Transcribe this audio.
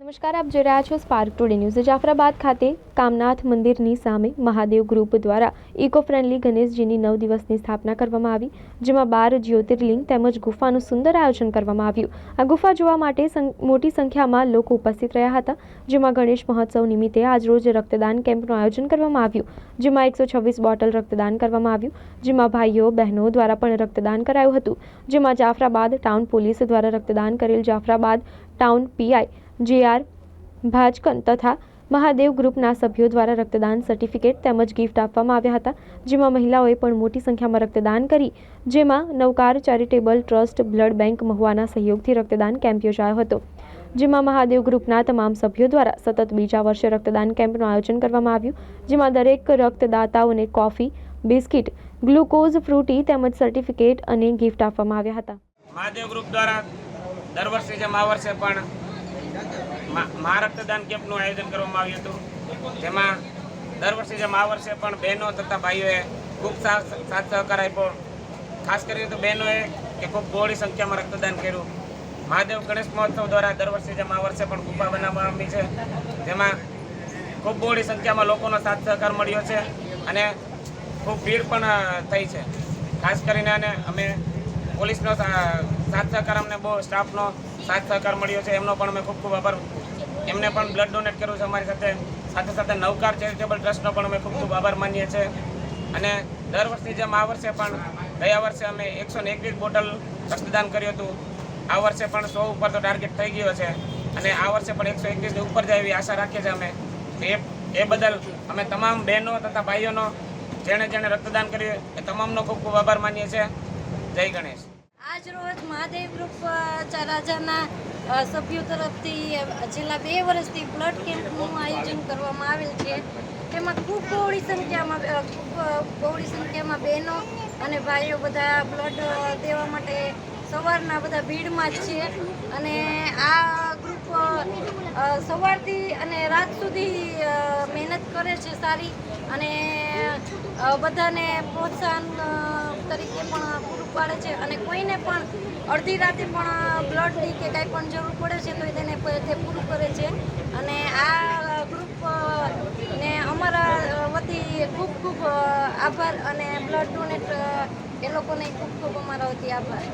નમસ્કાર, આપ જોઈ રહ્યા છો સ્પાર્ક ટુડે ન્યૂઝ જાફરાબાદ ખાતે કામનાથ મંદિરની સામે મહાદેવ ગ્રુપ દ્વારા ઇકો ફ્રેન્ડલી ગણેશજીની નવ દિવસની સ્થાપના કરવામાં આવી, જેમાં બાર જ્યોતિર્લિંગ તેમજ ગુફાનું સુંદર આયોજન કરવામાં આવ્યું. આ ગુફા જોવા માટે મોટી સંખ્યામાં લોકો ઉપસ્થિત રહ્યા હતા, જેમાં ગણેશ મહોત્સવ નિમિત્તે આજરોજ રક્તદાન કેમ્પનું આયોજન કરવામાં આવ્યું, જેમાં એકસો છવ્વીસ બોટલ રક્તદાન કરવામાં આવ્યું, જેમાં ભાઈઓ, બહેનો દ્વારા પણ રક્તદાન કરાયું હતું, જેમાં જાફરાબાદ ટાઉન પોલીસ દ્વારા રક્તદાન કરેલ Jafrabad town PI J R ભાજકન તથા મહાદેવ ગ્રુપના સભ્યો દ્વારા રક્તદાન સર્ટિફિકેટ તેમજ ગિફ્ટ આપવામાં આવ્યા હતા, જેમાં મહિલાઓએ પણ મોટી સંખ્યામાં રક્તદાન કરી, જેમાં Navkar charitable trust blood bank મહુવાના સહયોગથી રક્તદાન કેમ્પ યોજાયો હતો, જેમાં મહાદેવ ગ્રુપના તમામ સભ્યો દ્વારા સતત બીજા વર્ષે રક્તદાન કેમ્પનું આયોજન કરવામાં આવ્યું, જેમાં દરેક રક્તદાતાઓને કોફી, બિસ્કિટ, ગ્લુકોઝ, ફ્રૂટી તેમજ સર્ટિફિકેટ અને ગિફ્ટ આપવામાં આવ્યા હતા. મહાદેવ ગ્રુપ દ્વારા દર વર્ષે જેમ આ વર્ષે પણ મા- મહારક્તદાન કેમ્પનું આયોજન કરવામાં આવ્યું હતું. જેમાં દર વર્ષે જેમ આ વર્ષે પણ બહેનો તથા ભાઈઓએ ખૂબ સાથ સહકાર આપ્યો. ખાસ કરીને તો બહેનોએ કે ખૂબ બહોળી સંખ્યામાં રક્તદાન કર્યું. મહાદેવ ગણેશ મહોત્સવ દ્વારા દર વર્ષે જેમ આ વર્ષે પણ ગુફા બનાવવામાં આવી છે. જેમાં ખૂબ બહોળી સંખ્યામાં લોકોનો સાથ સહકાર મળ્યો છે અને ખૂબ ભીડ પણ થઈ છે. ખાસ કરીને અને અમે પોલીસનો સાથ સહકાર અમને બહુ, સ્ટાફનો સાથ સહકાર મળ્યો છે. એમનો પણ અમે ખૂબ ખૂબ આભાર. એમને પણ બ્લડ ડોનેટ કર્યું છે અમારી સાથે. સાથે સાથે નવકાર ચેરિટેબલ ટ્રસ્ટનો પણ અમે ખૂબ ખૂબ આભાર માનીએ છીએ. અને દર વર્ષની જેમ આ વર્ષે પણ, ગયા વર્ષે અમે એકસો ને એકવીસ બોટલ રક્તદાન કર્યું હતું. આ વર્ષે પણ સો ઉપર તો ટાર્ગેટ થઈ ગયો છે. અને આ વર્ષે પણ એકસો એકવીસની ઉપર જાય એવી આશા રાખીએ છીએ અમે. એ એ બદલ અમે તમામ બહેનો તથા ભાઈઓનો જેણે જેણે રક્તદાન કર્યું એ તમામનો ખૂબ ખૂબ આભાર માનીએ છીએ. જય ગણેશ. રોજ મહાદેવ ગ્રુપ ચરાજાના રાજાના સભ્યો તરફથી છેલ્લા બે વર્ષથી બ્લડ કેમ્પનું આયોજન કરવામાં આવેલ છે. તેમાં ખૂબ બહોળી સંખ્યામાં ખૂબ બહોળી સંખ્યામાં બહેનો અને ભાઈઓ બધા બ્લડ દેવા માટે સવારના બધા ભીડમાં જ છે. અને આ ગ્રુપ સવારથી અને રાત સુધી મહેનત કરે છે સારી. અને બધાને પ્રોત્સાહન તરીકે પણ પૂરું પાડે છે અને કોઈને પણ અડધી રાતે પણ બ્લડની કે કાંઈ પણ જરૂર પડે છે તો એ તેને તે પૂરું કરે છે. અને આ ગ્રુપ ને અમારા વતી ખૂબ ખૂબ આભાર અને બ્લડ ડોનેટ એ લોકોને ખૂબ ખૂબ અમારા વતી આભાર.